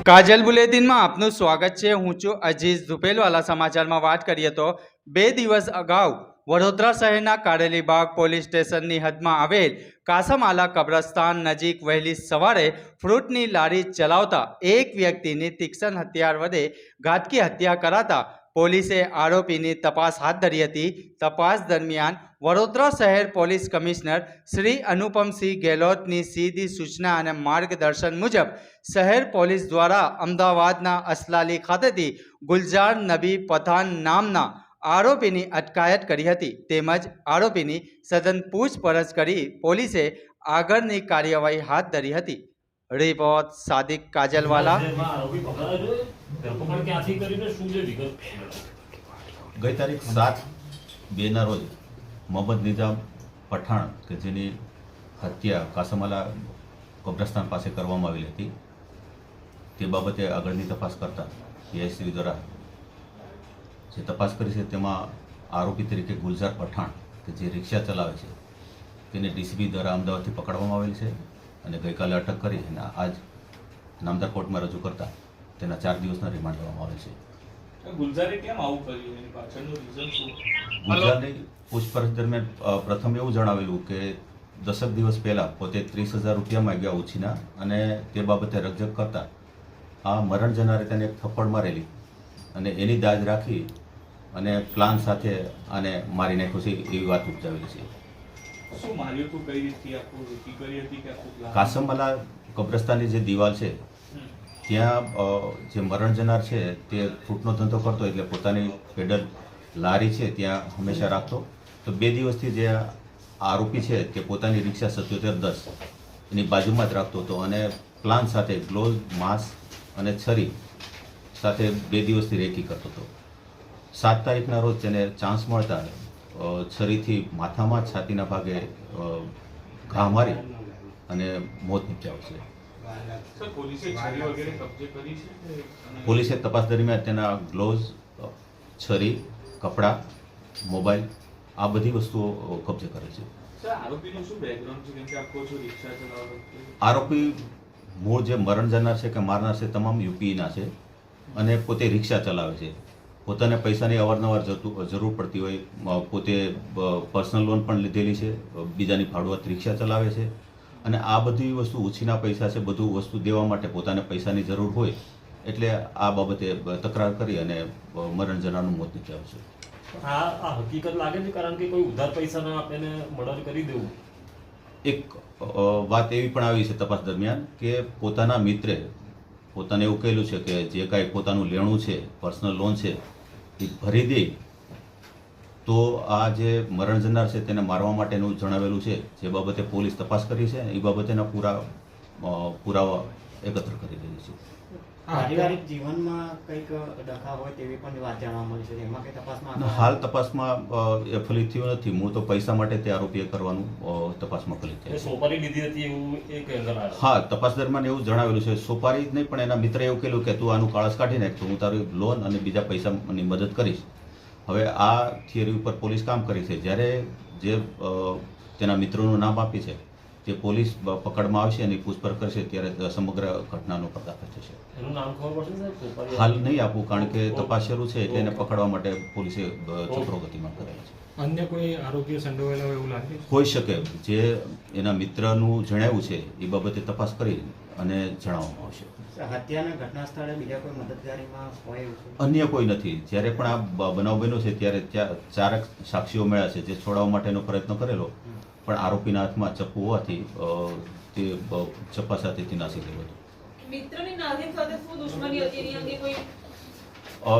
કાજલ બુલેટિનમાં આપનું સ્વાગત છે. હું છું અજીઝ ધુપેલવાલા સમાચારમાં વાત કરીએ તો બે દિવસ અગાઉ વડોદરા શહેરના કારેલીબાગ પોલીસ સ્ટેશનની હદમાં આવેલ કાસમઆલા કબ્રસ્તાન નજીક વહેલી સવારે ફ્રૂટની લારી ચલાવતા એક વ્યક્તિની તીક્ષણ હથિયાર વડે ઘાતકી હત્યા કરાતા પોલીસે આરોપીની તપાસ હાથ ધરી હતી. તપાસ દરમિયાન વડોદરા શહેર પોલીસ કમિશનર શ્રી અનુપમસિંહ ગેહલોતની સીધી સૂચના અને માર્ગદર્શન મુજબ શહેર પોલીસ દ્વારા અમદાવાદના અસલાલી ખાતેથી ગુલજાર નબી પઠાન નામના આરોપીની અટકાયત કરી હતી. તેમજ આરોપીની સઘન પૂછપરછ કરી પોલીસે આગળની કાર્યવાહી હાથ ધરી હતી. રિપોર્ટ સાદિક કાજલવાલા. ગઈ તારીખ સાત બેના રોજ મોહમ્મદ નિઝામ પઠાણ કે જેની હત્યા કાસમાલા કબ્રસ્તાન પાસે કરવામાં આવેલી હતી, તે બાબતે આગળની તપાસ કરતા પીઆઈસી દ્વારા જે તપાસ કરી છે તેમાં આરોપી તરીકે ગુલઝાર પઠાણ, કે જે રિક્ષા ચલાવે છે, તેને ડીસીબી દ્વારા અમદાવાદથી પકડવામાં આવેલ છે અને ગઈકાલે અટક કરી અને આજ નામદાર કોર્ટમાં રજૂ કરતા તેના ચાર દિવસના રિમાન્ડ લેવામાં આવે છે. ગુલઝારે કેમ આવું કર્યું? એની પાછળનું રીઝન શું? ગુજરાતની પૂછપરછ દરમિયાન પ્રથમ એવું જણાવેલું કે દસક દિવસ પહેલા પોતે ત્રીસ હજાર રૂપિયા માંગ્યા ઉછીના અને તે બાબતે રકઝક કરતા આ મરણ જનારે તેને એક થપ્પડ મારેલી અને એની દાજ રાખી અને પ્લાન સાથે આને મારી નાખ્યો છે એવી વાત ઉપજાવેલી છે? કાસમવાલા કબ્રસ્તાનની જે દિવાલ છે. ત્યાં જે મરણ જનાર છે તે ફ્રૂટનો ધંધો કરતો એટલે પોતાની પેડલ લારી છે ત્યાં હંમેશા રાખતો. તો બે દિવસથી જે આરોપી છે તે પોતાની રિક્ષા સત્યોતેર દસ એની બાજુમાં જ રાખતો હતો અને પ્લાન સાથે ગ્લોવ માસ્ક અને છરી સાથે બે દિવસથી રેકી કરતો હતો. સાત તારીખના રોજ તેને ચાન્સ મળતા છરીથી માથામાં છાતીના ભાગે ઘા મારી અને મોત નીપજાવ છે. પોલીસે છરી વગેરે કબજે કરી છે કે- પોલીસે તપાસ દરમિયાન તેના ગ્લોવ્સ છરી કપડાં મોબાઈલ આ બધી વસ્તુઓ કબજે કરે છે. સર આરોપીનું શું બેકગ્રાઉન્ડ છે? કેમ કે આખો છો રિક્ષા ચલાવતો હતો. આરોપી મૂળ જે મરણ જનાર છે કે મારનાર છે તમામ યુપીના છે અને પોતે રિક્ષા ચલાવે છે. પોતાને પૈસાની અવારનવાર જરૂર પડતી હોય પોતે પર્સનલ લોન પણ લીધેલી છે બીજાની ફાળવત રિક્ષા ચલાવે છે. અને આ બધી વસ્તુ ઉછીના પૈસા છે બધું વસ્તુ દેવા માટે પોતાને પૈસાની જરૂર હોય એટલે આ બાબતે તકરાર કરી અને મરણ જનારનું મોત નીપજાવે છે. આ આ હકીકત લાગે છે? કારણ કે કોઈ ઉધાર પૈસા ના આપે મર્ડર કરી દેવું? એક વાત એવી પણ આવી છે તપાસ દરમિયાન કે પોતાના મિત્રે પોતાને એવું કહેલું છે કે જે કાંઈ પોતાનું લેણું છે પર્સનલ લોન છે એ ભરી દે તો આ જે મરણ જનાર છે તેને મારવા માટેનું જણાવેલું છે જે બાબતે પોલીસ તપાસ કરી છે એ બાબતેના પૂરા અ, પુરાવા એકત્ર કરી રહી છે. પારિવારિક જીવનમાં કંઈક ડખા હોય તેવી પણ વાત જાણવા મળી છે. એમાં કઈ તપાસમાં હાલ તપાસમાં એ ફલિત થયું નથી. મૂળ તો પૈસા માટે તે આરોપીએ કરવાનું તપાસમાં ફલિત થયું સોપારી લીધી હતી એવું એક હા તપાસ દરમિયાન એવું જણાવેલું છે. સોપારી જ નહીં પણ એના મિત્રએ એવું કહેલું કે તું આનું કાળસ કાઢી નાખ તો હું તારી લોન અને બીજા પૈસાની મદદ કરીશ. હવે આ થિયરી ઉપર પોલીસ કામ કરી છે. જ્યારે જે તેના મિત્રોનું નામ આપી છે તે પોલીસ પકડમાં આવશે અને પૂછપરછ કરશે ત્યારે સમગ્ર ઘટનાનો પર્દાફાશ થશે. હાલ નહીં આપવું કારણ કે તપાસ શરૂ છે એટલે એને પકડવા માટે પોલીસે છોકરો ચક્રો ગતિમાં કરેલા છે. અન્ય કોઈ આરોપીઓ સંડોવાયેલા હોય એવું લાગે હોઈ શકે. જે એના મિત્રનું જણાવ્યું છે એ બાબતે તપાસ કરી અને જણાવવામાં આવશે. હત્યાના ઘટના સ્થળે બીજા કોઈ મદદગારીમાં હોય અન્ય કોઈ નથી. જ્યારે પણ આ બ- બનાવ બન્યો છે ત્યારે ત્યાં ચારક સાક્ષીઓ મળ્યા છે જે છોડાવવા માટેનો પ્રયત્ન કરેલો. પણ આરોપીના હાથમાં ચપ્પુ હોવાથી અ, તે બ- ચપ્પા સાથે તે નાસી ગયો હતો મિત્રની નાઝીમ સાથે શું દુશ્મની હતી એની અંગે કોઈ અ,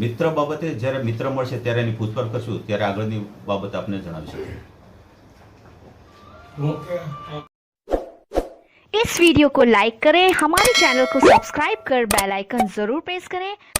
મિત્ર બાબતે જ્યારે મિત્ર મળશે ત્યારે એની પૂછપરછ કરશું ત્યારે આગળની બાબત આપને જણાવીશું इस वीडियो को लाइक करें हमारे चैनल को सब्सक्राइब कर बेल आइकन जरूर प्रेस करें